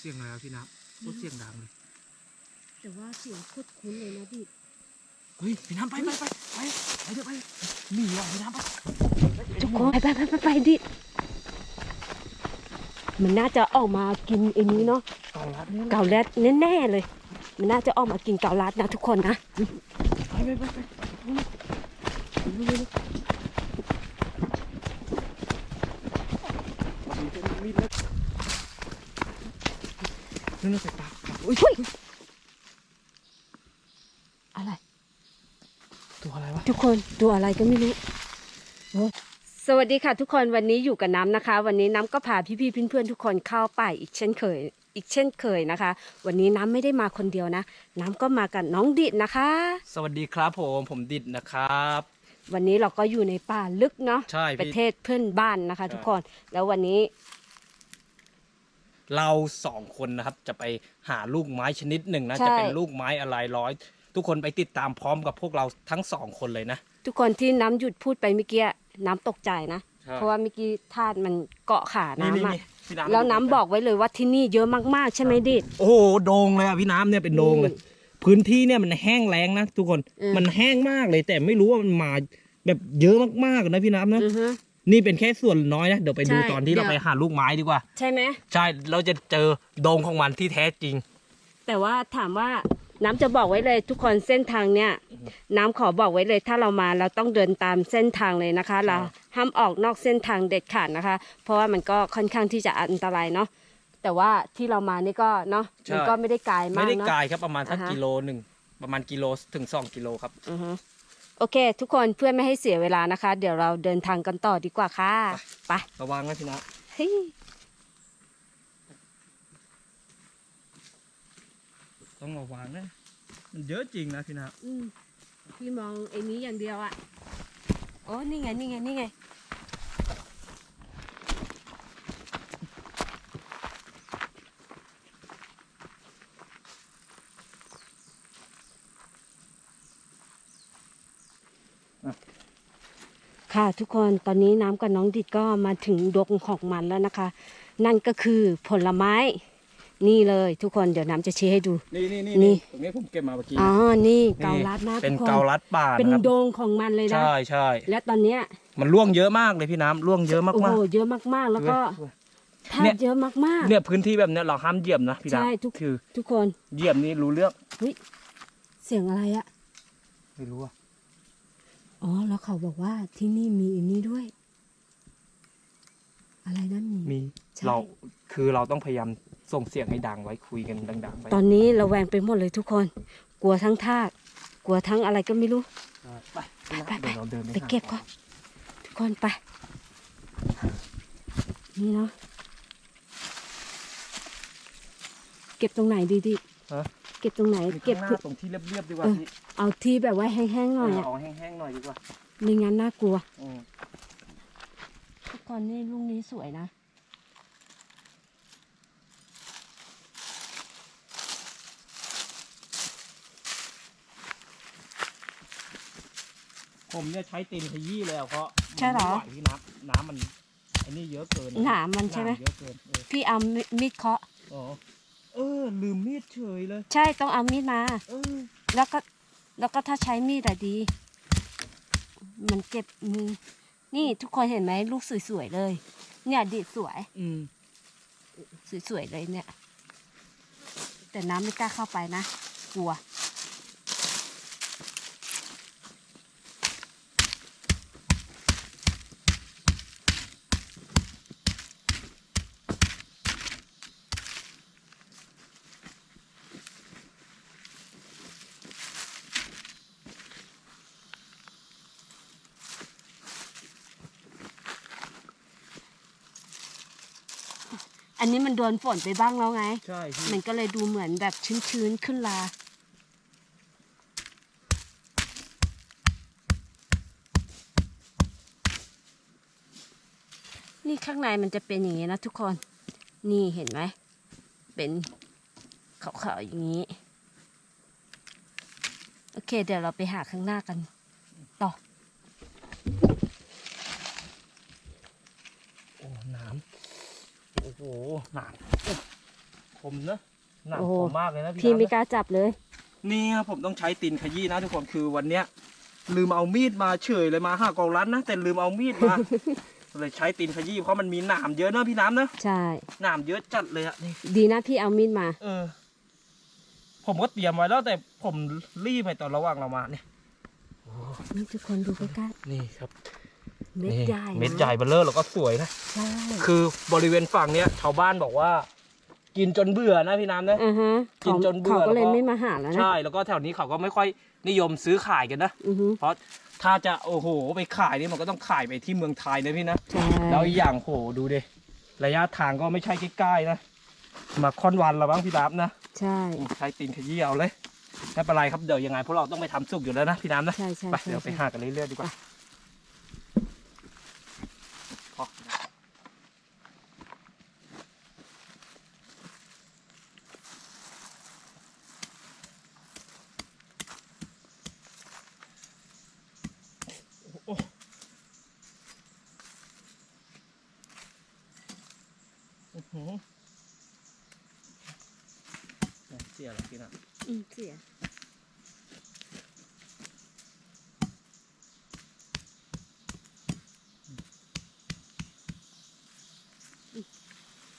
เสียงอะไรวะพี่นับโคตรเสียงดังเลย แต่ว่าเสียงโคตรคุ้นเลยนะพี่เฮ้ยพี่น้ำไปไปไปไปไปเดี๋ยวไปหนีว่ะพี่น้ำไปทุกคนไปไปไปไปไปดิ มันน่าจะออกมากินไอ้นี้เนาะเก่ารัดเนี่ยเกาลัดแน่ๆเลย มันน่าจะออกมากินเกาลัดนะทุกคนนะไปไปไปไป นั่นน่ะใส่ปากครับอุ้ยอะไร ตัวอะไรวะ ทุกคนตัวอะไรก็ไม่รู้โอ้สวัสดีค่ะทุกคนวันนี้อยู่กับน้ำนะคะ วันนี้น้ำก็พาพี่ๆเพื่อนๆทุกคนเข้าป่าอีกเช่นเคย อีกเช่นเคยนะคะ วันนี้น้ำไม่ได้มาคนเดียวนะ น้ำก็มากับน้องดิดนะคะ สวัสดีครับผมผมดิดนะครับ วันนี้เราก็อยู่ในป่าลึกเนาะใช่ประพี่เทศเพื่อนบ้านนะคะใช่ทุกคนแล้ววันนี้ เราสองคนนะครับ จะไปหาลูกไม้ชนิดหนึ่งนะ ใช่ จะเป็นลูกไม้อะไรร้อย ทุกคนไปติดตามพร้อมกับพวกเราทั้งสองคนเลยนะ ทุกคนที่น้ำหยุดพูดไปเมื่อกี้น้ำตกใจนะ ใช่ เพราะว่าเมื่อกี้ธาตุมันเกาะขานี่นี่น้ำอะนี่พี่น้ำแล้วน้ำบอกไว้เลยว่าที่นี่เยอะมากๆ ใช่ไหมดิด โอ้โหโดงเลยอะพี่น้ำเนี่ยเป็นโดงเลยพื้นที่เนี่ยมันแห้งแล้งนะทุกคน อืม มันแห้งมากเลย แต่ไม่รู้ว่ามันมาแบบเยอะมากๆนะพี่น้ำนะ อือฮึ นี่เป็นแค่ส่วนน้อยนะ เดี๋ยวไปดูใช่ตอนที่เราเดี๋ยว ไปหาลูกไม้ดีกว่า ใช่ไหม ใช่ เราจะเจอโดงของมันที่แท้จริง แต่ว่าถามว่าน้ำจะบอกไว้เลยทุกคนเส้นทางเนี่ย น้ำขอบอกไว้เลยถ้าเรามาเราต้องเดินตามเส้นทางเลยนะคะ เราห้ามออกนอกเส้นทางเด็ดขาดนะคะ เพราะว่ามันก็ค่อนข้างที่จะอันตรายเนาะแต่ว่าที่เรามานี่ก็เนาะใช่ มันก็ไม่ได้ไกลมาไม่กได้เนาะ ไกลครับประมาณสักอ่าฮะ กิโลหนึ่งประมาณกิโลถึงสองกิโลครับ อือฮึ โอเค ทุกคนเพื่อไม่ให้เสียเวลานะคะ เดี๋ยวเราเดินทางกันต่อดีกว่าค่ะไประวังนะพี่นะเฮ้ยต้องระวังนะมันเยอะจริงนะพี่นะ อืมพี่มองไอ้นี้อย่างเดียวอะโอ้นี่ไง นี่ไง นี่ไง ค่ะทุกคนตอนนี้น้ำกับน้องดิดก็มาถึงดงของมันแล้วนะคะ นั่นก็คือผลไม้ นี่เลยทุกคนเดี๋ยวน้ำจะชี้ให้ดู นี่นี่นี่นี่ตรงนี้ผมเก็บมาเมื่อกี้อ๋อนี่เกาลัดนะเป็นทุกคนเกาลัดป่าเป็นนะครับโดงของมันเลยนะใช่ใช่และตอนเนี้ยมันร่วงเยอะมากเลยพี่น้ำร่วงเยอะมากโอ้มาโหกเยอะมากๆแล้วก็ธาเนี่ตุยเยอะมากเนี่ยพื้นที่แบบเนี้ยเราห้ามเหยียบนะพี่ใช่น้ำทุกคือๆทุกคนเหยียบนี่รู้เรื่องเสียงอะไรอะไม่รู้อะ อ๋อ แล้วเขาบอกว่าที่นี่มีอันนี้ด้วย อะไรนะมีมีใช่เราคือเราต้องพยายามส่งเสียงให้ดังไว้คุยกันดังๆไปตอนนี้ระแวงไปหมดเลยทุกคน กลัวทั้งทากกลัวทั้งอะไรก็ไม่รู้ ไปพี่น้ำไปไป เดี๋ยวเราเดินไปเก็บก่อนทุกคนไป นี่เนาะเก็บตรงไหนดีดิ ฮะ เก็บตรงไหน เก็เก็บบข้างหคือน้าตรงที่เรียบๆดีกว่าเออ พี่เอาที่แบบว่าแห้งๆหน่อยอะเอาแห้งๆหน่อยดีกว่าไม่งั้นน่ากลัวอืมทุกคนนี่ลูกนี้สวยนะ ผมเนี่ยใช้ตีนขยี้เลยอะเพราะมันใช่เหรอ ไม่ไหวพี่น้ำน้ำมันไอ้นี่เยอะเกินหนามมันใช่ไหม นามเยอะเกินเออพี่เอามีดเคาะ อ๋อ เออลืมมีดเฉยเลย ใช่ต้องเอามีดมา เออ แล้วก็แล้วก็ถ้าใช้มีดอะดี มันเจ็บมือ นี่ทุกคนเห็นไหมลูกสวยๆเลย เนี่ยดีดสวย อืมสวยๆเลยเนี่ย แต่น้ำไม่กล้าเข้าไปนะ กลัว อันนี้มันโดนฝนไปบ้างแล้วไง ใช่พี่มันก็เลยดูเหมือนแบบชื้นๆขึ้นลา นี่ข้างในมันจะเป็นอย่างนี้นะทุกคน นี่เห็นไหม เป็นขาวๆอย่างนี้ โอเค เดี๋ยวเราไปหาข้างหน้ากัน ต่อ โอ้น้ำโอ้โหน้ำโอ้คมนะหนังโอ้คโหมมากเลยนะพี่พี่น้ำไม่นะกล้าจับเลย นี่ครับผมต้องใช้ตีนขยี้นะทุกคนคือวันเนี้ย ลืมเอามีดมาเฉยเลยมาห้ากองรันนะแต่ลืมเอามีดมาเลยใช้ตีนขยี้เพราะมันมีหนามเยอะนะพี่น้ำนะใช่ หนามเยอะจัดเลยอะนี่ดีนะพี่เอามีดมา เออ ผมก็เตรียมไว้แล้วแต่ผมรีบไปตอนระหว่างเรามาเนี่ยนี่ทุกคนดูใกล้นี่ครับๆ เม็ดใหญ่นะ เม็ดใหญ่เบลเลอร์แล้วก็สวยนะ ใช่คือบริเวณฝั่งเนี้ยชาวบ้านบอกว่า กินจนเบื่อนะพี่น้ำนะอ่าฮะกินจนเบื่อเขาก็เลยแล้วก็ ไม่มาหาแล้วนะใช่แล้วก็แถวนี้เขาก็ไม่ค่อยนิยมซื้อขายกันนะ อือฮึเพราะถ้าจะโอ้โหไปขายนี่มันก็ต้องขายไปที่เมืองไทยนะพี่นะ ใช่แล้วอีกอย่างโหดูดิระยะทางก็ไม่ใช่ใกล้ๆนะ มาค่อนวันละบ้างพี่ดับนะใช่ ใช้ตีนขยี้เอาเลยไม่เป็นไรครับเดี๋ยวยังไงพวกเราต้องไปทำสุกอยู่แล้วนะพี่น้ำนะใช่ใช่ไปใช่เดี๋ยวไปใช่ หากันเรื่อยๆดีกว่าพอโอ้อื้อหือเนี่ยเสียแล้วพี่นะอืมเสีย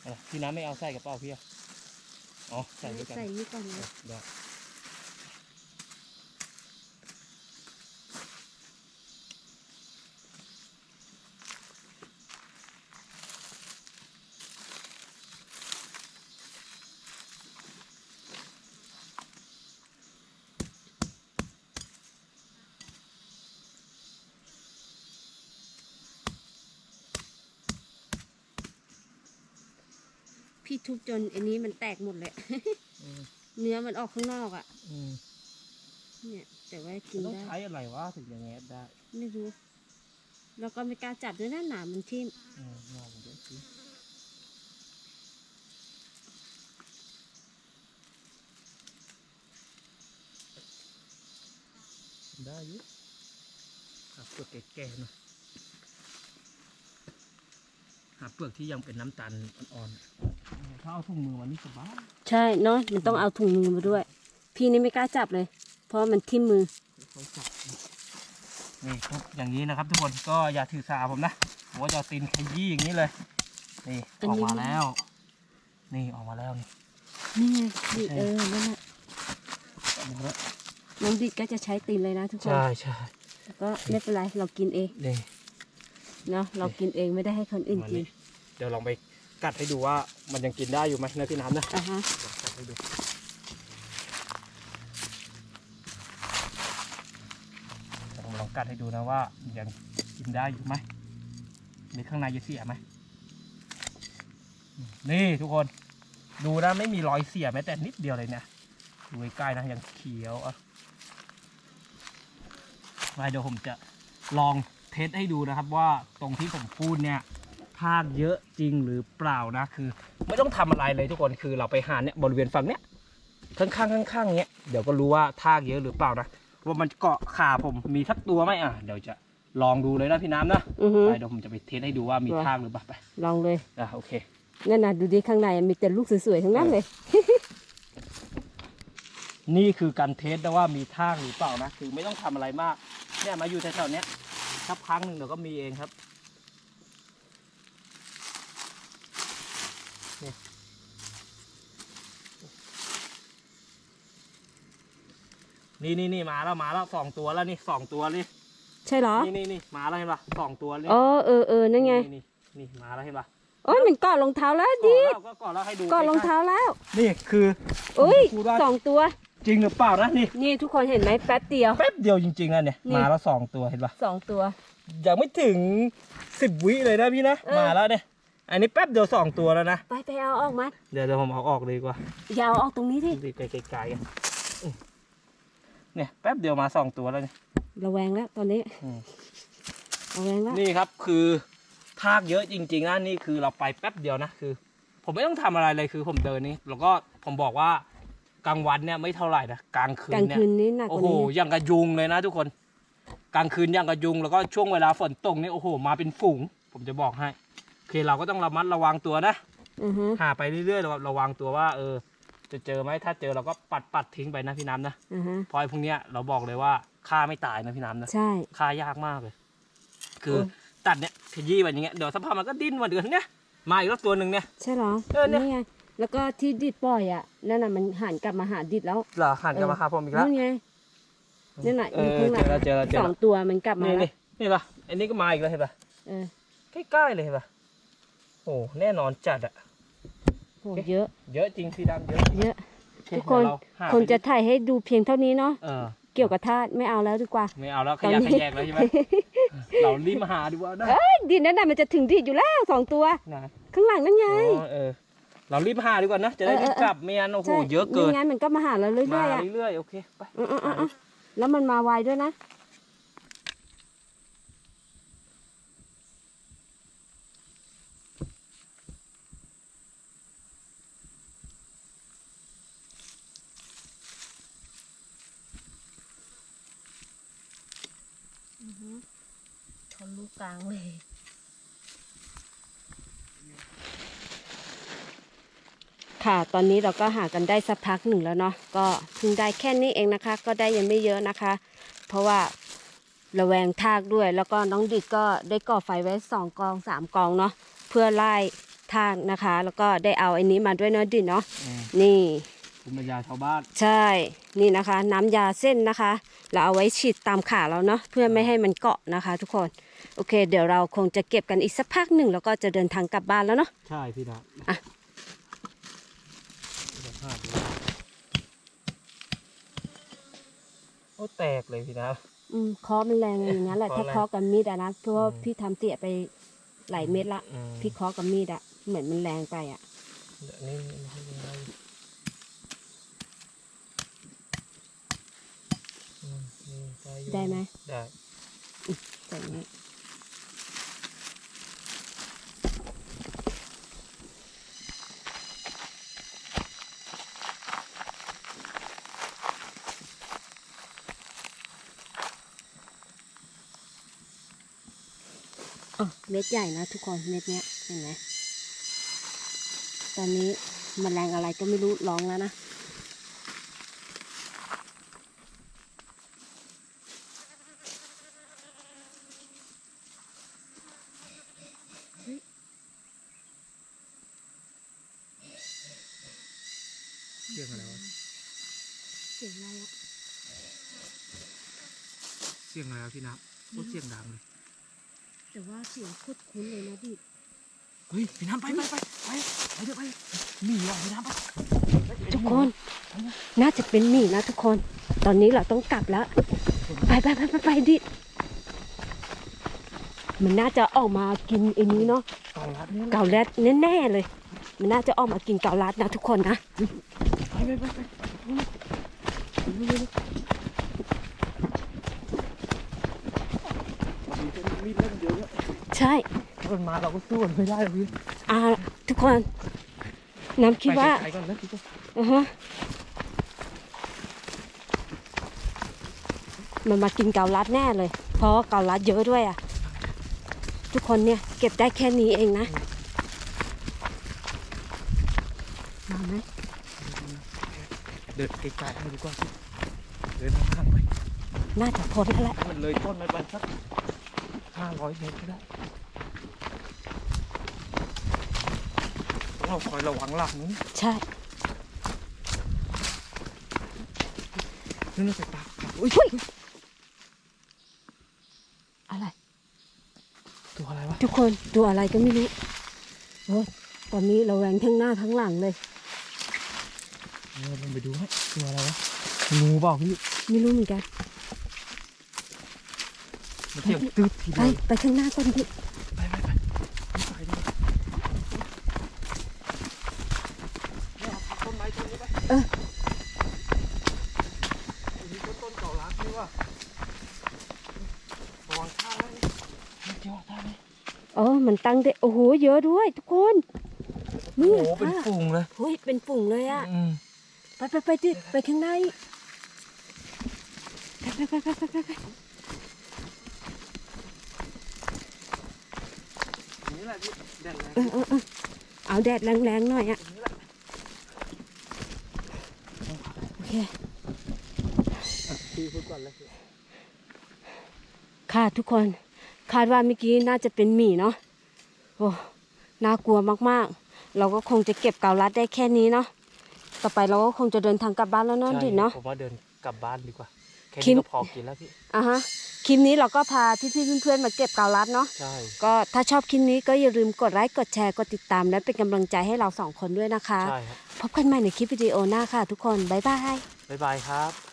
เออพี่น้ำไม่เอาใส่กระเป๋าพี่อะอ๋อใส่ด้วยกันใส่นี่ก่อนเอนะอได้ พี่ทุบจนอันนี้มันแตกหมดเลยอืมเนื้อมันออกข้างนอกอะอืมเนี่ย แต่ว่ากิมันนต้องได้ใช้อะไรวะถึงจะแงะได้ไม่รู้ แล้วก็ไม่กล้าจับด้วยนะหนามมันทิ่มอืมลองดูสิได้อยุหาเปลือกแก่ๆหน่อยหาเปลือกที่ยังเป็นน้ำตาลอ่อนๆ ถ้าเอาถุงมือมานี่สบายใช่เนาะมันต้องเอาถุงมือมาด้วย พี่นี่ไม่กล้าจับเลย เพราะมันทิ่มมือค่อยๆจับนี่ปุ๊บอย่างนี้นะครับ ทุกคนก็อย่าถือสาผมนะผมว่าจะเอาตีนขยี้อย่างนี้เลย นี่อันออกนี้มาแล้ว นี่ออกมาแล้วนี่นี่ไงดิใช่เออนั่นแหละออกมาแล้วน้องดิดก็จะใช้ตีนเลยนะทุกคนใช่ใช่แต่ก็ไม่เป็นไรเรากินเองนี่เนาะเรากินเองไม่ได้ให้คนอื่นมากินนี่เดี๋ยวลองไป กัดให้ดูว่ามันยังกินได้อยู่ไหมเนื้อพี่น้ำนะอะฮะลองกัดให้ดูเดี๋ยวผมลองกัดให้ดูนะว่ายังกินได้อยู่ไหมมีข้างในจะเสียไหมนี่ทุกคนดูนะไม่มีรอยเสียแม้แต่นิดเดียวเลยเนี่ยดูใกล้ๆนะยังเขียวอะไว้เดี๋ยวผมจะลองเทสให้ดูนะครับว่าตรงที่ผมพูดเนี่ย ทากเยอะจริงหรือเปล่านะคือ ไม่ต้องทำอะไรเลยทุกคนคือเราไปหาเนี่ยบริเวณฝั่งเนี้ยข้างๆข้างๆเนี้ยเดี๋ยวก็รู้ว่าทากเยอะหรือเปล่านะว่ามันเกาะขาผมมีสักตัวไหมอะเดี๋ยวจะลองดูเลยนะพี่น้ำนะอือฮึไปเดี๋ยวผมจะไปเทสให้ดูว่ามีทากหรือเปล่าไป ลองเลยอะโอเคนั่นนะดูดิข้างในมีแต่ลูกสวยๆทั้งนั้นเลย นี่คือการเทสนะว่ามีทากหรือเปล่านะคือไม่ต้องทำอะไรมากเนี่ยมาอยู่แถวๆเนี้ยสักพักหนึ่งเดี๋ยวก็มีเองครับนี่ นี่นี่นี่มาแล้วมาแล้วสองตัวแล้วนี่สองตัวนี่ใช่เหรอ นี่นี่นี่มาแล้วเห็นปะสองตัวนี่อ๋อเออเออนั่นไง นี่นี่มาแล้วเห็นปะโอ้ยมันเกาะรองเท้าแล้วก่อดินแล้วก็ก่อนแล้วให้ดูเกาะรองใกล้เท้าแล้วๆนี่คืออุ้ยพูดว่าสองตัว จริงหรือเปล่านะนี่ นี่ทุกคนเห็นไหมแป๊บเดียว แป๊บเดียวจริงๆนะเนี่ยนี่มาแล้วสองตัวเห็นปะสองตัว ยังไม่ถึงสิบวิเลยนะพี่นะเออมาแล้วเนี่ยอันนี้แป๊บเดียวสองตัวแล้วนะ ไปไปเอาออกมาเดี๋ยวเดี๋ยวผมเอาออกเลยดีกว่า อย่าเอาออกตรงนี้ดิดีไกลๆกันอืม เนี่ยแป๊บเดียวมาสองตัวแล้วเนี่ยระแวงแล้วตอนนี้อืมระแวงแล้วนี่ครับคือทากเยอะจริง ๆนะนี่คือเราไปแป๊บเดียวนะคือ ผมไม่ต้องทำอะไรเลยคือผมเดินนี่แล้วก็ผมบอกว่ากลางวันเนี่ยไม่เท่าไหร่นะกลางคืกนลางเนี่ยคืนนี้หนักกโอ้ว่าโหนี้ยังกระยุงเลยนะทุกคน กลางคืนยังกระยุงแล้วก็ช่วงเวลาฝนตกนี่โอ้โห มาเป็นฝูง ผมจะบอกให้โอเคเราก็ต้องระมัดระวังตัวนะอือฮึหาไปเรื่อยๆระวังระวังตัวว่าเออ จะเจอไหมถ้าเจอเราก็ปัดปัดทิ้งไปนะพี่น้ำนะอือฮึเพราะไอ้พวกเนี้ยเราบอกเลยว่าฆ่าไม่ตายนะพี่น้ำนะใช่ ฆ่ายากมากเลย คือโอ้ตัดเนี่ยขยี้แบบอย่างเงี้ยเดี๋ยวสภาพกมันก็ดิ้นมาเดือนเนี้ยมาอีกแล้วตัวหนึ่งเนี่ย ใช่เหรอเออเนี่ยไงแล้วก็ที่ดิดปล่อยอะนั่นน่ะมันหันกลับมาหาดิดแล้วเหรอหันกลับมาหาผมอีกแล้วนู่นไงนั่นน่ะเออยู่อข้างหลัเจอแล้วเจอแล้วเจอสอแล้งวตัวมันกลับมานี่แล้วนี่นี่ปะอันนี้ก็มาอีกแล้วเห็นปะเออใกล้ๆเลยเห็นปะโอ้แน่นอนจัดอะ โหเยอะ เยอะจริงพี่ดำเยอะเยอะโอเทุกคนเดี๋ยวเราหาคนจะไปถ่ายให้ดูเพียงเท่านี้เนาะ เออ เกี่ยวกับธาตุไม่เอาแล้วดีกว่า ไม่เอาแล้วขตอนยักนี้ขยแยกแล้วใช่ไหมเรารีบมาหาดีกว่านะเอ้ยดินนั่นน่ะมันจะถึงดิดอยู่แล้วสองตัวนะข้างหลังนั่นไงอ๋อเออ เรารีบมาหาดีกว่านะ จะได้เออรีบเออกลับไม่งั้นโอ้โหใช่เยอะเกินไม่งั้นมันก็มาหาเราเรื่มาอยๆอะเรื่อยๆโอเค ไปอือๆๆๆแล้วมันมาไวด้วยนะ กลางเลยค่ะ ตอนนี้เราก็หากันได้สักพักหนึ่งแล้วเนาะ ก็เพิ่งได้แค่นี้เองนะคะ ก็ได้ยังไม่เยอะนะคะ เพราะว่าระแวงทากด้วย แล้วก็น้องดิดก็ได้ก่อไฟไว้สองกองสามกองเนาะ เพื่อไล่ทากนะคะ แล้วก็ได้เอาอันนี้มาด้วยเนาะดิดเนาะอืมนี่ ภูมิปัญญาชาวบ้าน ใช่ นี่นะคะ น้ำยาเส้นนะคะ เราเอาไว้ฉีดตามขาเราเนาะ เพื่อไม่ให้มันเกาะนะคะ ทุกคน โอเค เดี๋ยวเราคงจะเก็บกันอีกสักพักหนึ่งแล้วก็จะเดินทางกลับบ้านแล้วเนาะ ใช่พี่ดาอะสภาพดูโอ้แตกเลยพี่ดา อืมเคาะมันแรงอย่างนั้นแหละ เคาะถ้าแรงเคาะกับมีดอะนะ เพราะว่าอืม พี่ทำเตี่ยไปหลายเม็ดละอืมพี่เคาะกับมีดอะเหมือนมันแรงไปอะเดี๋ยวนี่นี่นี่นี่อืมนี่อยู่ได้ไหมได้ แต่อย่างนี้ อะเม็ดใหญ่นะทุกคนเม็ดเนี้ยเห็นไหมตอนนี้มแมลงอะไรก็ไม่รู้ร้องแล้วนะเสียงอะไรวะเสียงอะไรอะเสียงอะไรวะพี่นับโคตรเสียงดังเลย แต่ว่าเสียงโคตรคุ้นเลยนะดิเฮ้ยพี่น้ำไปไปไปไปไปเดี๋ยวไปหนีว่ะพี่น้ำไปทุกคน น่าจะเป็นหมีนะทุกคน ตอนนี้เราต้องกลับแล้ว ไปไปไปไปไปดิ มันน่าจะออกมากินไอ้นี้เนาะเก่ารัดเนี่ยเกาลัดแน่ๆเลย มันน่าจะออกมากินเกาลัดนะทุกคนนะ ไปไปไปไปมีดเล่มเดียวเนี่ย ใช่ถ้ามันมาเราก็สู้มันไม่ได้หรอกพี่อ่า ทุกคน น้ำคิดว่าไปไกลๆก่อนนะพี่ก็อือฮะมันมากินเกาลัดแน่เลย เพราะว่าเกาลัดเยอะด้วยอะ ทุกคนเนี่ยเก็บได้แค่นี้เองนะมาไหมเดินไกลๆให้ดีกว่าพี่เดินห่างๆไปน่าจะพ้นแล้วแหละ ให้มันเลยต้นไปประมาณสัก ห้าร้อยเมตรก็ได้เราคอยระวังหลังนู้นใช่นี่น่าจะตาตาอุ้ยเฮ้ยอะไร ตัวอะไรวะทุกคนตัวอะไรก็ไม่รู้โอ้ยตอนนี้เราแวงทั้งหน้าทั้งหลังเลยเราลงไปดูให้ตัวอะไรวะงูเปล่าพี่ไม่รู้เหมือนกัน มันเสียงตืดทีไปเดียว ไปข้างหน้าก่อนดิไปไปไปไปไปดิเนี่ยเอาต้นไม้ต้นนี้ไปเอออันนี้ก็ต้นเก่าล้างนี่ว่ะระวังท่าไว้นี่เจ้าท่าไหมเออมันตั้งได้โอ้โหเยอะด้วย ทุกคนนี่โอ้โหเป็นค่ะฝูงเลยเฮ้ยเป็นฝุ่งเลยอะอืมไปไปไปดิไปข้างในอีกไปไปไปไปไปไป นี่แหละพี่แดง เออเออเออเอาแดดแรงๆหน่อยอะโอเคพี่พูดก่อนเลยค่ะทุกคน คาดว่าเมื่อกี้น่าจะเป็นหมีเนาะโอ้น่ากลัวมากๆ เราก็คงจะเก็บเกาลัดได้แค่นี้เนาะต่อไปเราก็คงจะเดินทางกลับบ้านแล้วเนาะดินเนาะผมว่าเดินกลับบ้านดีกว่า แค่คินี้มก็พอกินแล้วพี่อะฮะคลิปนี้เราก็พาพี่ๆเพื่อนๆมาเก็บเกาลัดเนาะใช่ก็ถ้าชอบคลิปนี้ก็อย่าลืมกดไลค์กดแชร์กดติดตามและเป็นกำลังใจให้เราสองคนด้วยนะคะ ใช่ครับพบกันใหม่ในคลิปวิดีโอหน้าค่ะทุกคน บ๊ายบาย บ๊ายบายครับ